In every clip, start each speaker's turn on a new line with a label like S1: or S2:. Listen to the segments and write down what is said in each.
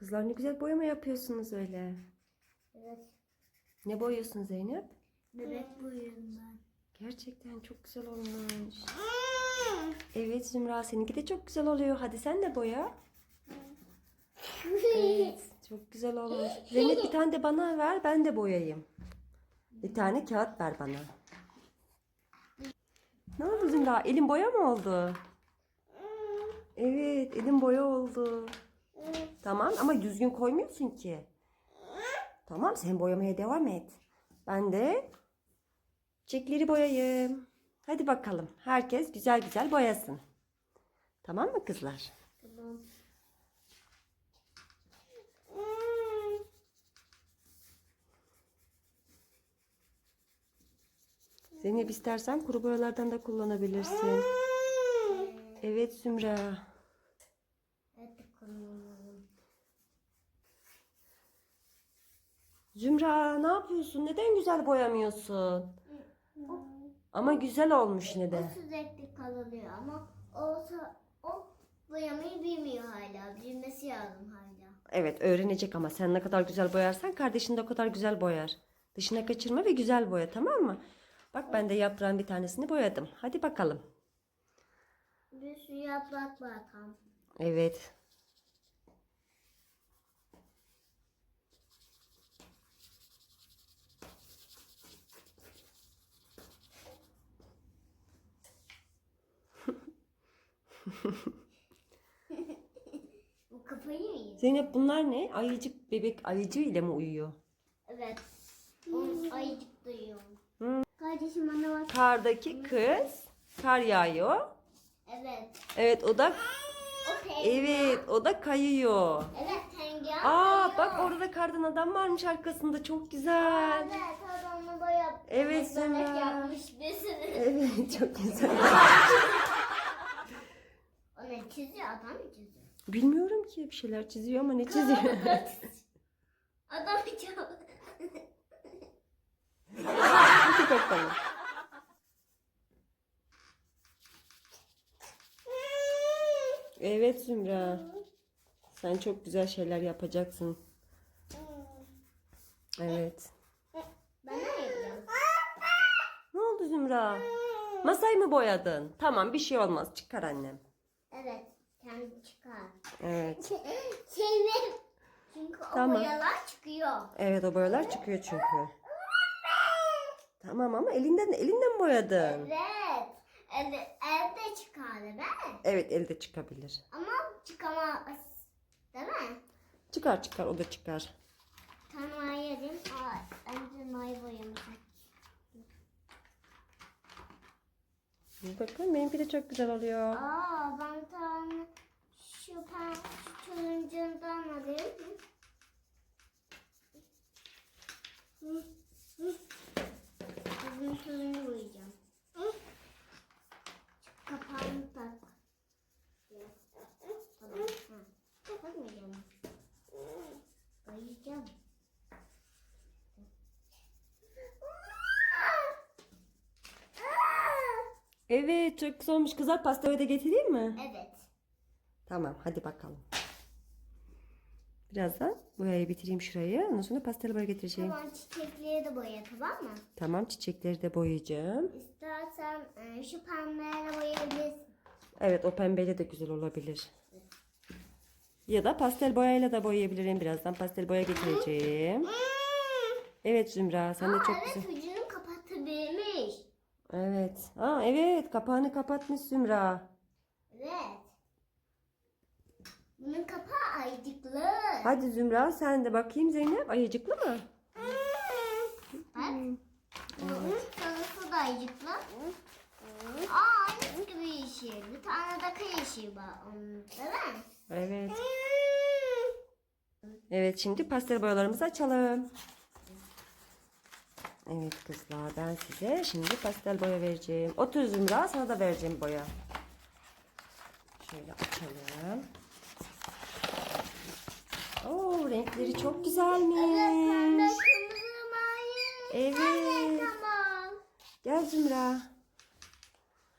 S1: Kızlar ne güzel boyama yapıyorsunuz öyle.
S2: Evet.
S1: Ne boyuyorsun Zeynep?
S2: Bebek boyuyorum ben.
S1: Gerçekten çok güzel olmuş. Evet Zümra seninki de çok güzel oluyor. Hadi sen de boya. Evet çok güzel olmuş. Zeynep bir tane de bana ver ben de boyayayım. Bir tane kağıt ver bana. Ne oldu Zümra? Elin boya mı oldu? Evet elin boya oldu. Tamam ama düzgün koymuyorsun ki. Tamam sen boyamaya devam et. Ben de çiçekleri boyayayım. Hadi bakalım. Herkes güzel güzel boyasın. Tamam mı kızlar?
S2: Tamam.
S1: Zeynep istersen kuru boyalardan da kullanabilirsin. Evet Zümra.
S2: Evet kullanalım.
S1: Zümra ne yapıyorsun? Neden güzel boyamıyorsun? Ama güzel olmuş yine
S2: O
S1: de.
S2: sürekli kalıyor ama o, o boyamayı bilmiyor hala. Bilmesi lazım hala.
S1: Evet öğrenecek ama sen ne kadar güzel boyarsan kardeşin de o kadar güzel boyar. Dışına kaçırma ve güzel boya tamam mı? Bak ben de yaprağın bir tanesini boyadım. Hadi bakalım.
S2: Bir sürü yaprak var tam.
S1: Evet.
S2: Bu kafayı mı yiyor?
S1: Zeynep bunlar ne? Ayıcık bebek ayıcı ile mi uyuyor?
S2: Evet. Onun ayıcık duyuyor.
S1: Hı.
S2: Kardeşim bana bak.
S1: Kardaki kız kar yağıyor.
S2: Evet.
S1: Evet o da
S2: O
S1: evet o da kayıyor.
S2: Evet tenge.
S1: Aa bak orada kardan adam varmış arkasında çok güzel.
S2: Evet adamı boya.
S1: Evet,
S2: Bebek
S1: Zümra.
S2: yapmış birisini.
S1: Evet çok güzel.
S2: Adam mı çiziyor?
S1: Bilmiyorum ki bir şeyler çiziyor ama ne çiziyor?
S2: Adam çiziyor?
S1: Hadi bakalım. Evet Zümra. Sen çok güzel şeyler yapacaksın. Evet.
S2: Ben ne yapacağım?
S1: Ne oldu Zümra? Masayı mı boyadın? Tamam bir şey olmaz. Çıkar annem.
S2: Evet. Kendi çıkar.
S1: Evet.
S2: Sevim. Çünkü o
S1: Tamam.
S2: boyalar çıkıyor.
S1: Evet o boyalar çıkıyor çünkü. Tamam ama elinden elinden boyadın.
S2: Evet. Elde, elde çıkar değil mi?
S1: Evet elde çıkabilir.
S2: Ama çıkamaz. Değil mi?
S1: Çıkar çıkar o da çıkar.
S2: Tamam yedim. Aa, önce may boyamışım.
S1: Bakın benimki de çok güzel oluyor.
S2: Aa ben tane şu pen şu turuncundan alayım. Bugün turuncu boyayacağım. Kapağını tak. Tamam. Hı. Takmayacağım. Boyayacağım.
S1: Evet çok güzel olmuş. Kızlar pastayı da getireyim mi?
S2: Evet.
S1: Tamam hadi bakalım. Birazdan boyayı bitireyim şurayı. Ondan sonra pastel boya getireceğim.
S2: Tamam çiçekleri de boya tamam mı?
S1: Tamam çiçekleri de boyayacağım.
S2: İstersen e, şu pembeyle boyayabilirsin.
S1: Evet o pembeyle de güzel olabilir. Ya da pastel boyayla da boyayabilirim. Birazdan pastel boya getireceğim. Evet Zümra sen de çok
S2: evet
S1: güzel. Evet. Aa evet kapağını kapatmış Zümra.
S2: Evet. Bunun kapağı ayıcıklı.
S1: Hadi Zümra sen de bakayım Zeynep. Ayıcıklı mı?
S2: Bak. Bunun sarısı da ayıcıklı. Aa aynı gibi yeşil. Bir tane de kır yeşil var onun. Değil mi?
S1: Evet. Evet şimdi pastel boyalarımızı açalım. Evet kızlar ben size şimdi pastel boya vereceğim. Otur Zümra sana da vereceğim boya. Şöyle açalım. Oo renkleri çok güzelmiş. Evet. Gel Zümra.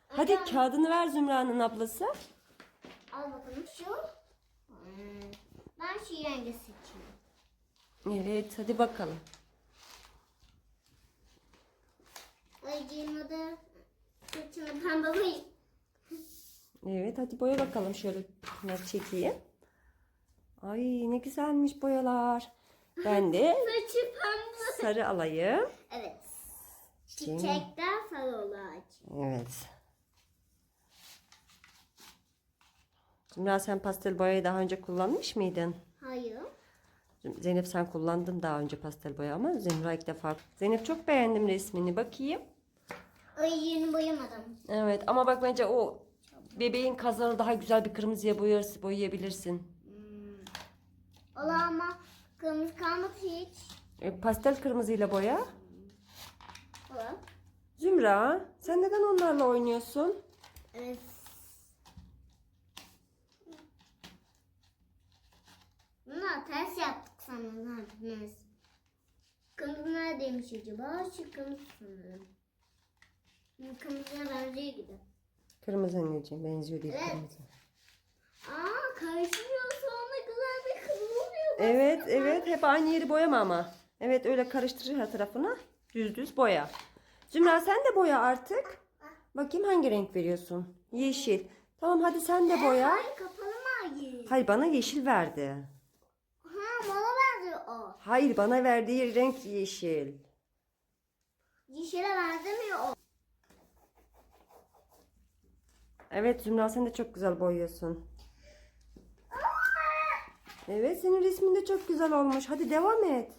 S1: Hadi kağıdını ver Zümra'nın ablası.
S2: Al bakalım şu. Hmm. Ben şu rengi seçeyim?
S1: Evet hadi bakalım.
S2: Ayıcığın adı saçını pembe.
S1: Evet hadi boya bakalım şöyle bunları çekeyim. Ay ne güzelmiş boyalar. Ben de
S2: Saçı pembe.
S1: sarı alayım.
S2: Evet.
S1: Çiçeğim.
S2: Çiçekten sarı olacak.
S1: Evet. Zümra sen pastel boyayı daha önce kullanmış mıydın?
S2: Hayır.
S1: Zeynep sen kullandın daha önce pastel boya ama Zümra ilk defa. Zeynep çok beğendim resmini bakayım.
S2: Ayıcığını boyamadım.
S1: Evet ama bak bence o bebeğin kazanı daha güzel bir kırmızıya boyarız, boyayabilirsin.
S2: Ola ama kırmızı kalmadı hiç.
S1: E, pastel kırmızıyla boya.
S2: Ola.
S1: Zümra sen neden onlarla oynuyorsun?
S2: Evet. Bunlar ters yaptık sanırım hepimiz. Kırmızı neredeymiş acaba? Şu kırmızı sanırım. Kırmızıya benziyor gibi.
S1: Kırmızı anneciğim benziyor değil
S2: Evet.
S1: kırmızı.
S2: Aa karışmıyor sonra güzel bir kırmızı oluyor.
S1: Evet evet hep aynı yeri boyama ama. Evet öyle karıştır her tarafına. Düz düz boya. Zümra sen de boya artık. Bakayım hangi renk veriyorsun? Yeşil. Tamam hadi sen de boya.
S2: Hayır kapalı mavi.
S1: Hayır bana yeşil verdi.
S2: Ha bana benziyor o.
S1: Hayır bana verdiği renk yeşil.
S2: Yeşile benzemiyor o.
S1: Evet Zümra sen de çok güzel boyuyorsun. Evet senin resmin de çok güzel olmuş. Hadi devam et.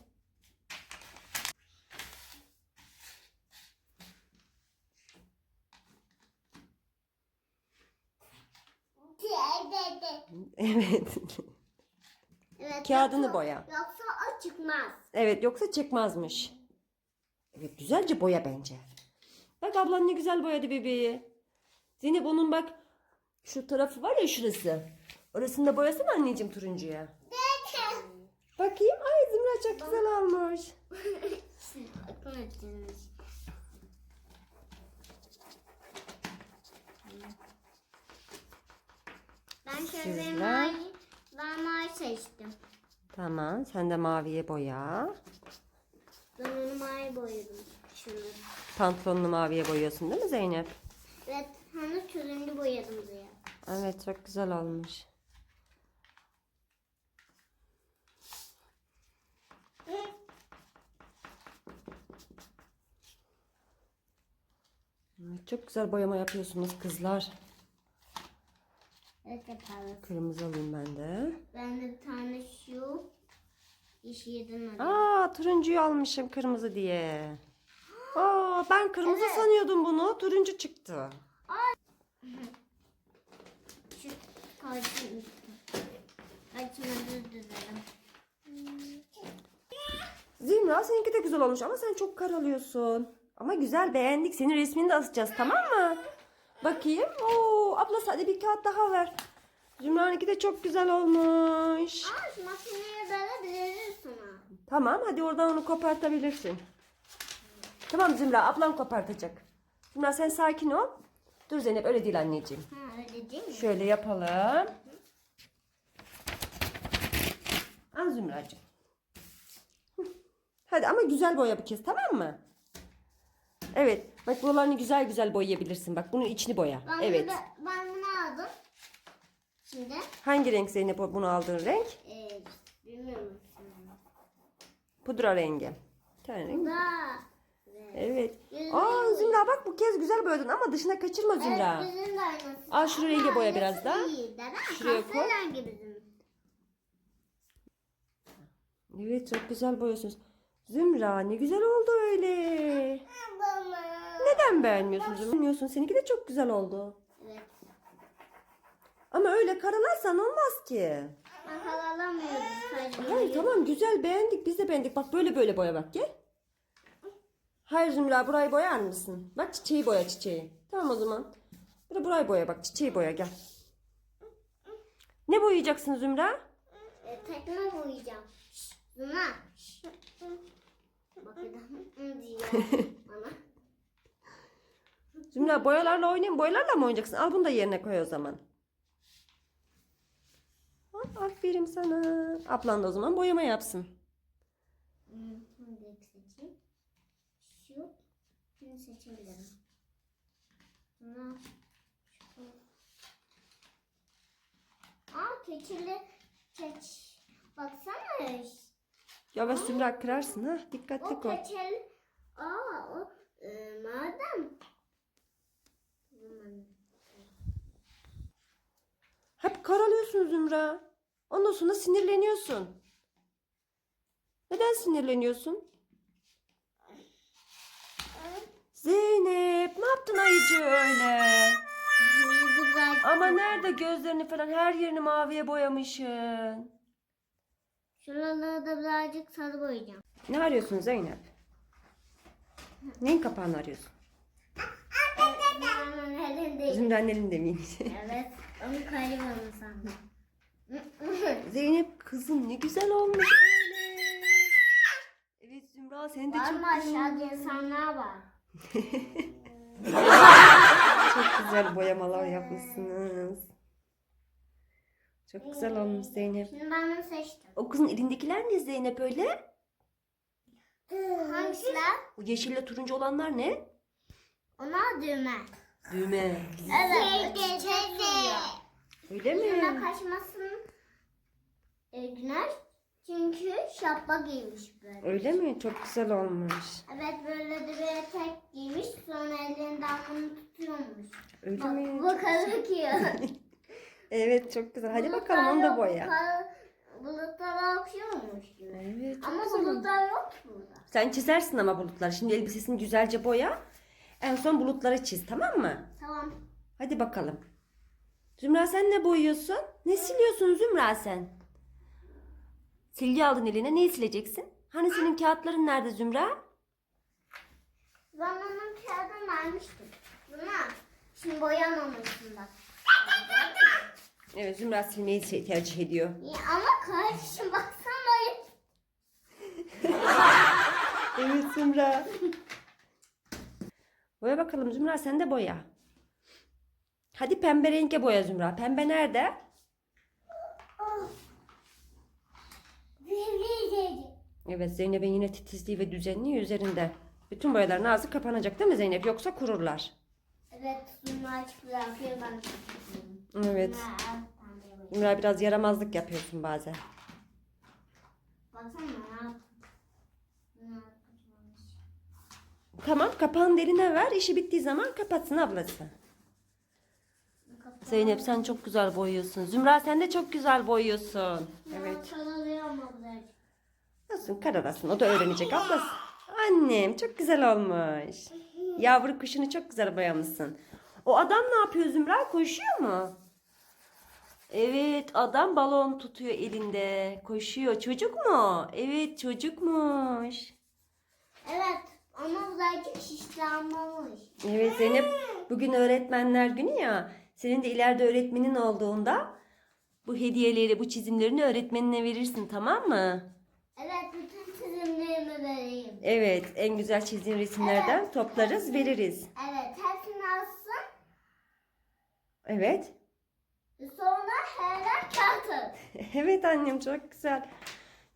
S1: Evet.
S2: Evet,
S1: Kağıdını boya.
S2: Yoksa o çıkmaz.
S1: Evet yoksa çıkmazmış. Evet güzelce boya bence. Bak ablan ne güzel boyadı bebeği. Zeynep onun bak şu tarafı var ya şurası. Orasını da boyasana anneciğim turuncuya. Bakayım. Ay Zümra çok güzel
S2: ettiniz. Ben şöyle mavi, ben mavi seçtim.
S1: Tamam sen de maviye boya.
S2: Ben onu mavi boyadım. Şunu.
S1: Pantolonunu maviye boyuyorsun değil mi Zeynep?
S2: Evet, hani turuncu boyadım diye.
S1: Evet çok güzel olmuş. Çok güzel boyama yapıyorsunuz kızlar.
S2: Evet yapalım.
S1: Kırmızı alayım ben de.
S2: Ben de bir tane şu yeşilden alayım.
S1: Aa turuncuyu almışım kırmızı diye. Aa ben kırmızı
S2: Evet.
S1: sanıyordum bunu. Turuncu çıktı.
S2: Şu düzelim.
S1: Zimra seninki de güzel olmuş ama sen çok karalıyorsun. Ama güzel beğendik. Senin resmini de asacağız tamam mı? Bakayım. Oo abla hadi bir kağıt daha ver. Zümra'nınki de çok güzel olmuş.
S2: Aa şu makineyi böyle biliriz sana.
S1: Tamam hadi oradan onu kopartabilirsin. Tamam Zümra ablam kopartacak. Zümra sen sakin ol. Dur Zeynep öyle değil anneciğim.
S2: Ha öyle değil mi?
S1: Şöyle yapalım. Al Zümracığım. Hadi ama güzel boya bir kez tamam mı? Evet. Bak buralarını güzel güzel boyayabilirsin. Bak bunun içini boya.
S2: Ben
S1: evet.
S2: Bunu, ben bunu aldım. Şimdi
S1: Hangi renk Zeynep bunu aldığın renk?
S2: e, bilmiyorum.
S1: Pudra rengi. Tane renk.
S2: Da.
S1: Evet.
S2: Yüzünü
S1: Aa. Zümra bak bu kez güzel boyadın ama dışına kaçırma Zümra.
S2: Evet bizim de aynısı.
S1: Al şu rengi boya
S2: Ama
S1: biraz
S2: neden?
S1: Şuraya koy. Evet çok güzel boyuyorsunuz. Zümra ne güzel oldu öyle. Neden beğenmiyorsun Zümra? Beğenmiyorsun. Seninki de çok güzel oldu.
S2: Evet.
S1: Ama öyle karalarsan olmaz ki.
S2: Ben havalamıyorum. Sadece
S1: Hayır tamam güzel beğendik. Biz de beğendik. Bak böyle böyle boya bak gel. Hayır Zümra burayı boyar mısın? Bak çiçeği boya çiçeği. Tamam o zaman. Bura burayı boya bak çiçeği boya gel. Ne boyayacaksın Zümra?
S2: E, tekme boyayacağım. Zuna. Bak bir daha hı diyor bana.
S1: Zümra boyalarla oynayayım. Boyalarla mı oynayacaksın? Al bunu da yerine koy o zaman. Aa, aferin sana. Ablan da o zaman boyama yapsın.
S2: Hmm, Bunu seçeyim. Şu. Seçebilirim. Şu. Aa keçili keç. Baksana.
S1: Yavaş Zümra kırarsın ha. Dikkatli
S2: O
S1: koy.
S2: keçel. Aa o e, madem.
S1: Hep karalıyorsun Zümra. Ondan sonra sinirleniyorsun. Neden sinirleniyorsun? Zeynep ne yaptın ayıcı öyle? Ama nerede gözlerini falan her yerini maviye boyamışsın.
S2: Şuraları da birazcık sarı boyayacağım.
S1: Ne arıyorsun Zeynep? Neyin kapağını arıyorsun?
S2: Hemen elindeyim.
S1: Zümra'nın elinde miymiş?
S2: Evet. Onu kaybını sandım.
S1: Zeynep kızım ne güzel olmuş öyle. Evet Zümra sen de
S2: Var
S1: çok
S2: mı aşağıda insanlar var?
S1: Çok güzel boyamalar yapmışsınız. Çok güzel olmuş Zeynep.
S2: Şimdi ben bunu seçtim.
S1: O kızın elindekiler ne Zeynep öyle?
S2: Hangisiler?
S1: O yeşille turuncu olanlar ne?
S2: Onlar düğme.
S1: Düğme.
S2: Evet. Çiçek duruyor.
S1: Öyle mi?
S2: kaçmasın e, güneş. Çünkü şapka giymiş böyle.
S1: Öyle mi? Çok güzel olmuş.
S2: Evet böyle de bir etek giymiş. Sonra elinden bunu tutuyormuş.
S1: Öyle
S2: Bak
S1: mi?
S2: bu bakıyor.
S1: Evet çok güzel. Hadi bakalım onu da boya.
S2: Bulutlara okşuyormuş gibi.
S1: Evet çok
S2: Ama
S1: güzel
S2: bulutlar yok burada.
S1: Sen çizersin ama bulutları. Şimdi elbisesini güzelce boya. En son bulutları çiz tamam mı?
S2: Tamam.
S1: Hadi bakalım. Zümra sen ne boyuyorsun? Ne siliyorsun Zümra sen? Silgi aldın eline. Neyi sileceksin? Hani senin kağıtların nerede Zümra?
S2: Ben onun kağıdını vermiştim. Buna şimdi boyamamışsın bak.
S1: Evet Zümra silmeyi tercih ediyor.
S2: Ya ama kardeşim baksana.
S1: Evet Zümra. Boya bakalım Zümra sen de boya. Hadi pembe renke boya Zümra. Pembe nerede? Evet Zeynep'in yine titizliği ve düzenliği üzerinde. Bütün boyaların ağzı kapanacak değil mi Zeynep? Yoksa kururlar.
S2: Evet bunu açık bırakıyor ben.
S1: Evet. Zümra biraz yaramazlık yapıyorsun bazen.
S2: Baksana Ne yapmış.
S1: Tamam kapağın derine ver. İşi bittiği zaman kapatsın ablası. Zeynep sen çok güzel boyuyorsun. Zümra sen de çok güzel boyuyorsun. Evet. Olsun kararasın. O da öğrenecek ablası. Annem çok güzel olmuş. Yavru kuşunu çok güzel boyamışsın. O adam ne yapıyor Zümra? Koşuyor mu? Evet adam balon tutuyor elinde. Koşuyor. Çocuk mu? Evet çocukmuş.
S2: Evet ama birazcık şişlanmamış.
S1: Evet Zeynep bugün öğretmenler günü ya. Senin de ileride öğretmenin olduğunda bu hediyeleri, bu çizimlerini öğretmenine verirsin tamam mı?
S2: Evet bütün çizimlerimi vereyim.
S1: Evet en güzel çizdiğin resimlerden toplarız veririz.
S2: Evet hepsini alsın.
S1: Evet.
S2: Sonra her kağıt.
S1: Evet annem çok güzel.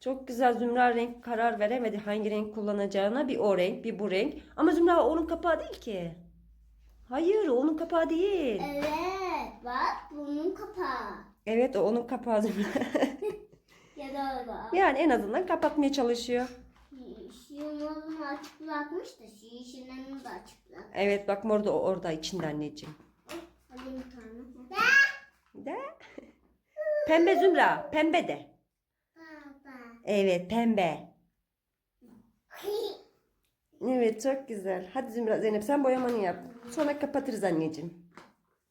S1: Çok güzel Zümra renk karar veremedi hangi renk kullanacağına. Bir o renk bir bu renk. Ama Zümra onun kapağı değil ki. Hayır onun kapağı değil.
S2: Evet bak bunun kapağı.
S1: Evet o onun kapağı Zümra.
S2: Ya da o
S1: yani en azından kapatmaya çalışıyor.
S2: Yumruğunu açık bırakmış da şu işini de açık bırak.
S1: Evet bak mor da orada içinde anneciğim.
S2: Alayım bir tane.
S1: De. Pembe Zümra. Pembe de. Evet pembe. Evet çok güzel. Hadi Zeynep sen boyamanı yap. Sonra kapatırız anneciğim.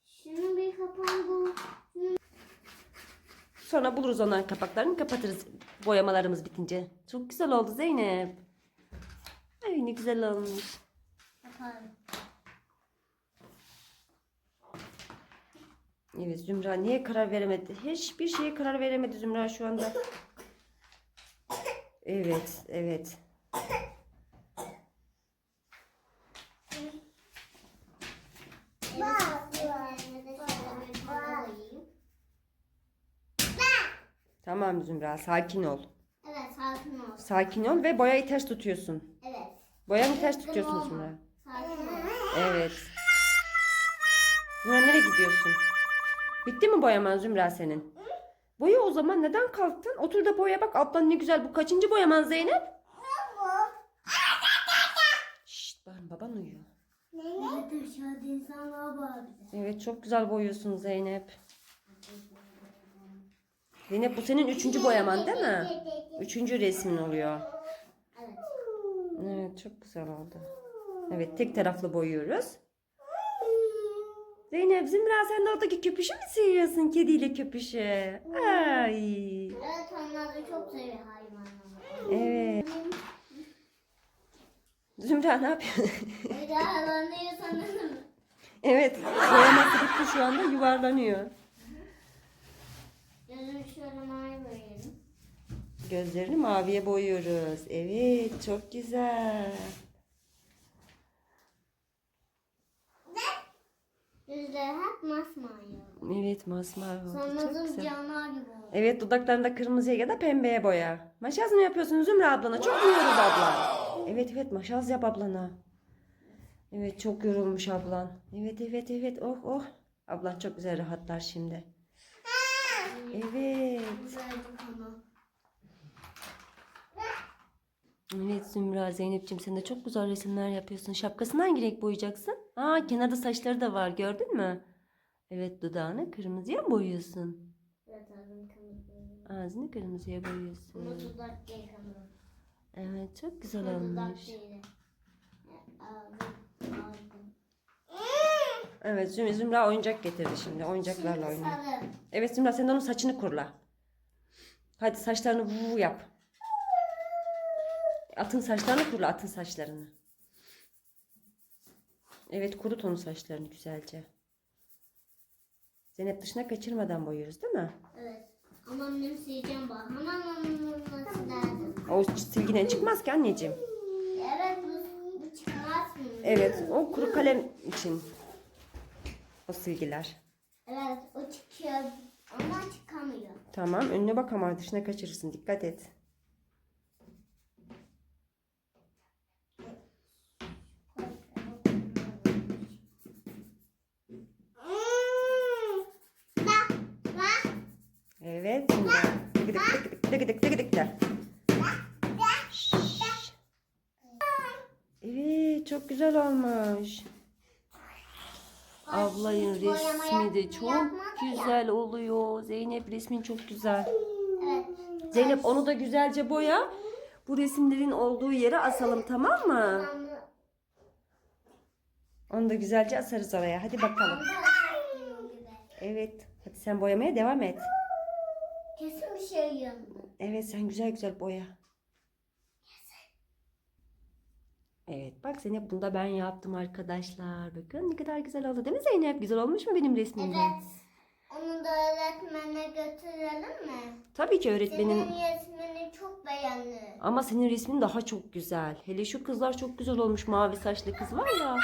S2: Şunun bir kapağı bu.
S1: Sonra buluruz onların kapaklarını kapatırız boyamalarımız bitince. Çok güzel oldu Zeynep. Ay ne güzel olmuş.
S2: Yaparım.
S1: Evet Zümra niye karar veremedi? Hiçbir şeye karar veremedi Zümra şu anda. Evet, evet. Tamam Zümra sakin ol.
S2: Evet sakin ol.
S1: Sakin ol ve boyayı ters tutuyorsun.
S2: Evet.
S1: Boyanı ters tutuyorsun. Zümra.
S2: Sakin ol.
S1: Evet. Zümra nereye gidiyorsun? Bitti mi boyaman Zümra senin? Boya o zaman neden kalktın? Otur da boya bak ablan ne güzel. Bu kaçıncı boyaman Zeynep? Şşt bağırma, baban uyuyor.
S2: Evet aşağıda insanlar var bir de.
S1: Evet çok güzel boyuyorsun Zeynep. Zeynep bu senin üçüncü boyaman değil mi? Üçüncü resmin oluyor.
S2: Evet.
S1: Evet çok güzel oldu. Evet tek taraflı boyuyoruz. Zeynep Zümra sen de oradaki köpüşü mü seviyorsun kediyle köpüşü? Ay.
S2: Evet onlar da çok seviyor hayvanları.
S1: Evet. Zümra ne yapıyorsun?
S2: Sanırım.
S1: evet boyaması bitti şu anda yuvarlanıyor.
S2: Şöyle mavi boyayalım.
S1: Gözlerini maviye boyuyoruz. Evet çok güzel.
S2: Gözleri hep masmavi.
S1: Evet masmavi oldu.
S2: Sanırım canavar gibi oldu.
S1: Evet dudaklarında kırmızıya ya da pembeye boya. Maşaz mı yapıyorsun Zümra ablana? Çok mu yoruldu ablan? Evet evet maşaz yap ablana. Evet çok yorulmuş ablan. Evet evet evet oh oh. Ablan çok güzel rahatlar şimdi. Evet. Evet Zümra Zeynep'ciğim sen de çok güzel resimler yapıyorsun. Şapkasını hangi renk boyayacaksın? Aa kenarda saçları da var gördün mü? Evet dudağını kırmızıya mı boyuyorsun?
S2: Evet ağzım kırmızı.
S1: Ağzını kırmızıya
S2: Ama
S1: boyuyorsun.
S2: dudak değil kırmızı.
S1: Evet çok güzel
S2: Ama dudak
S1: olmuş.
S2: değil. Evet, Ağzım, ağzım.
S1: Evet Züm- Zümra oyuncak getirdi şimdi. Oyuncaklarla oynuyor. Evet Zümra sen de onun saçını kurla. Hadi saçlarını vu yap. Atın saçlarını kurla atın saçlarını. Evet kurut onun saçlarını güzelce. Zeynep dışına kaçırmadan boyuyoruz değil mi?
S2: Evet. Ama annem sileceğim bak. Hemen annem nasıl derdim.
S1: O silgiden çıkmaz ki anneciğim.
S2: Evet bu, bu çıkmaz mı?
S1: Evet o kuru kalem için. O silgiler.
S2: Evet o çıkıyor ama çıkamıyor.
S1: Tamam önüne bak ama dışına kaçırırsın dikkat et. Güzel olmuş. Ablayın resmi de çok güzel oluyor. Zeynep resmin çok güzel.
S2: Evet.
S1: Zeynep onu da güzelce boya. Bu resimlerin olduğu yere asalım tamam mı? Onu da güzelce asarız oraya. Hadi bakalım. Evet. Hadi sen boyamaya devam et.
S2: Kesin bir şey yandı.
S1: Evet sen güzel güzel boya. Evet bak Zeynep bunu da ben yaptım arkadaşlar. Bakın ne kadar güzel oldu değil mi Zeynep? Güzel olmuş mu benim resmim?
S2: Evet. Onu da öğretmene götürelim mi?
S1: Tabii ki öğretmenin
S2: Senin resmini çok beğendi.
S1: ama senin resmin daha çok güzel. Hele şu kızlar çok güzel olmuş. Mavi saçlı kız var ya.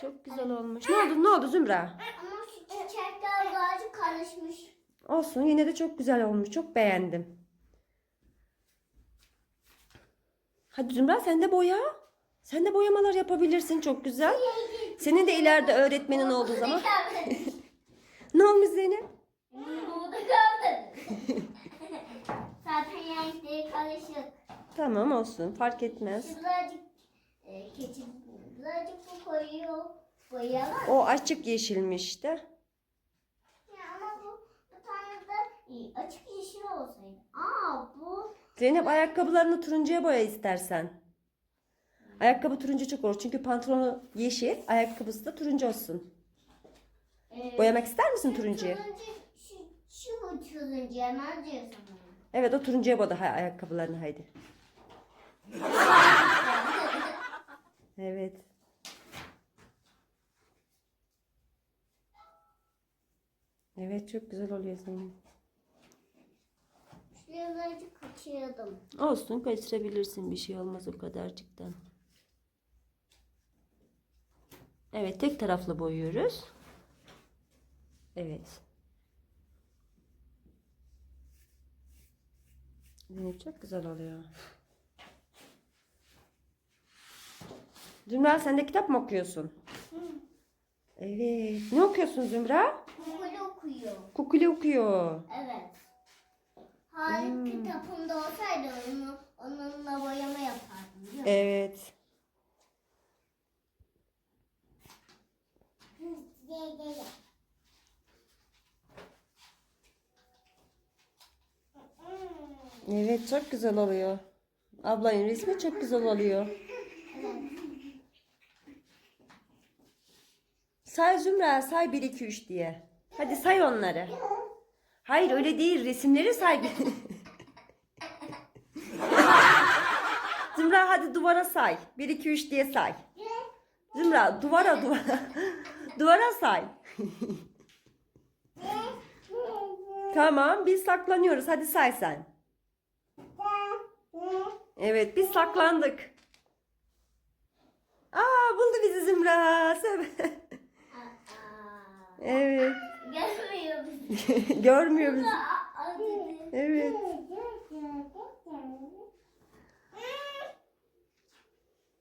S1: Çok güzel olmuş. Ne oldu? Ne oldu Zümra?
S2: Ama şu çiçekler birazcık karışmış.
S1: Olsun yine de çok güzel olmuş. Çok beğendim. Hadi Zümra sen de boya. Sen de boyamalar yapabilirsin. Çok güzel. Senin de ileride öğretmenin olduğu zaman. Ne olmuş Zeynep?
S2: Bu da kaldı. Zaten renkleri karışık.
S1: Tamam olsun. Fark etmez.
S2: Birazcık keçi, birazcık bu koyuyor. Boyalar.
S1: O açık yeşilmiş işte.
S2: Ya ama bu, bu tane de açık yeşil olsaydı. Aa bu
S1: Zeynep ayakkabılarını turuncuya boya istersen. Ayakkabı turuncu çok olur. Çünkü pantolonu yeşil, ayakkabısı da turuncu olsun.
S2: e,
S1: Boyamak ister misin
S2: şu
S1: turuncuyu?
S2: turuncu şu, şu turuncu hemen diyor sanırım.
S1: Evet o turuncuya boya hay- ayakkabılarını haydi. Evet. Evet çok güzel oluyor senin.
S2: Şuraya birazcık kaçıyordum.
S1: Olsun kaçırabilirsin bir şey olmaz o kadarcıktan. Evet tek taraflı boyuyoruz. Evet. Zeynep çok güzel oluyor. Zümra sen de kitap mı okuyorsun? Evet. Ne okuyorsun Zümra?
S2: Kukuli okuyor.
S1: Kukuli okuyor.
S2: Evet. Hayır
S1: Hmm.
S2: kitabımda olsaydı onu, onunla boyama yapardım. biliyor
S1: Evet. Evet çok güzel oluyor. Ablanın resmi çok güzel oluyor. Say Zümra say 1 2 3 diye. Hadi say onları. Hayır öyle değil resimleri say. Zümra hadi duvara say. 1 2 3 diye say. Zümra duvara duvara. Duvara say. tamam biz saklanıyoruz. Hadi say sen. Evet biz saklandık. Aa buldu bizi Zümra. Evet.
S2: Görmüyor bizi.
S1: Görmüyor bizi. Evet.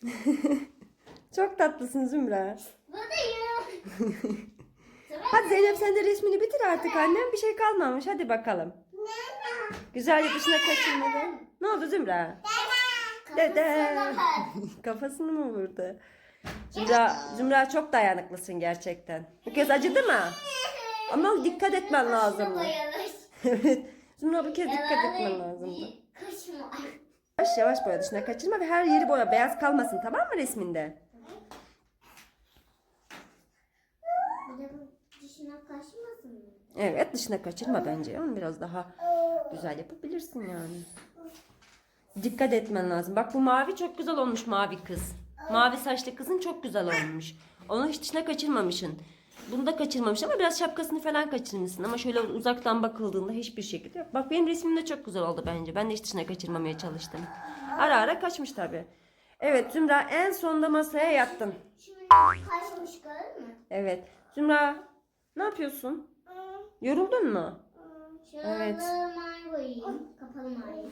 S1: Çok tatlısın Zümra. Hadi Zeynep sen de resmini bitir artık annem. Bir şey kalmamış. Hadi bakalım. Güzelce dışına kaçırmadan. Ne oldu Zümra? Dede. Kafasını mı vurdu? Zümra, Zümra çok dayanıklısın gerçekten. Bu kez acıdı mı? Ama dikkat etmen lazım. Evet. Zümra bu kez dikkat etmen.
S2: Kaşma.
S1: Yavaş yavaş boya dışına kaçırma ve her yeri boya. Beyaz kalmasın tamam mı resminde?
S2: Bir de bu dışına kaşmasın mı?
S1: Evet dışına kaçırma bence. Onu biraz daha güzel yapabilirsin yani. Dikkat etmen lazım. Bak bu mavi çok güzel olmuş mavi kız. Mavi saçlı kızın çok güzel olmuş. Onu hiç dışına kaçırmamışsın. Bunu da kaçırmamış ama biraz şapkasını falan kaçırmışsın. Ama şöyle uzaktan bakıldığında hiçbir şekilde yok. Bak benim resmim de çok güzel oldu bence. Ben de hiç dışına kaçırmamaya çalıştım. Ara ara kaçmış tabii. Evet Zümra en sonunda masaya yattın.
S2: Şimdi kaşmış gördün mü?
S1: Evet. Zümra ne yapıyorsun? Yoruldun mu?
S2: Şuraları
S1: Evet.
S2: mavi boyayayım. Kapalı mavi.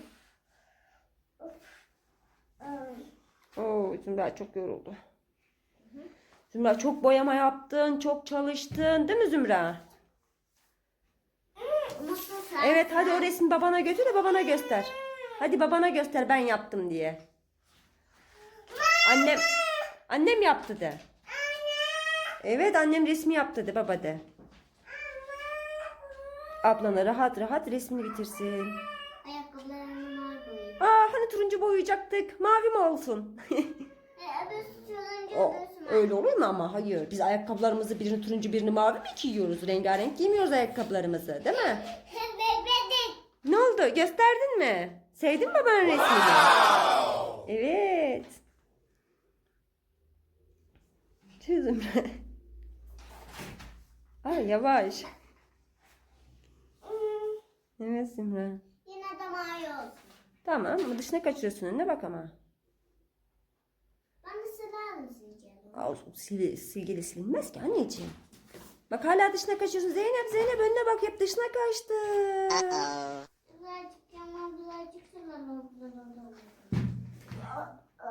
S1: Oo, Zümra çok yoruldu. Zümra çok boyama yaptın, çok çalıştın, değil mi Zümra? Evet, hadi o resmi babana götür de babana göster. Hadi babana göster ben yaptım diye. Annem annem yaptı de. Evet, annem resmi yaptı de baba de. Ablana rahat rahat resmini bitirsin.
S2: Ayakkabılarını mavi boyayayım.
S1: Aa, hani turuncu boyayacaktık. Mavi mi olsun?
S2: E,
S1: O, öyle olur mu ama? Hayır. Biz ayakkabılarımızı birini turuncu birini mavi mi giyiyoruz? Rengarenk giymiyoruz ayakkabılarımızı. Değil mi?
S2: Bebek.
S1: Ne oldu? Gösterdin mi? Sevdin mi babanın resmini? Evet. Çözüm. Ay yavaş. Evet Simra.
S2: Yine de mavi olsun.
S1: Tamam ama dışına kaçırıyorsun önüne bak ama.
S2: Ben de siler misin canım?
S1: Aa, sil, silgili silinmez ki anneciğim. Bak hala dışına kaçıyorsun. Zeynep Zeynep önüne bak hep dışına kaçtı.
S2: Birazcık yana birazcık siler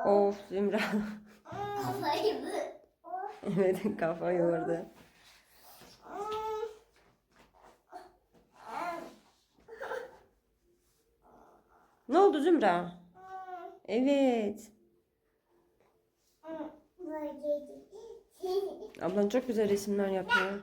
S1: of Zümra.
S2: Kafayı
S1: evet kafa yordu. Ne oldu Zümra? Evet. Ablan çok güzel resimler yapıyor.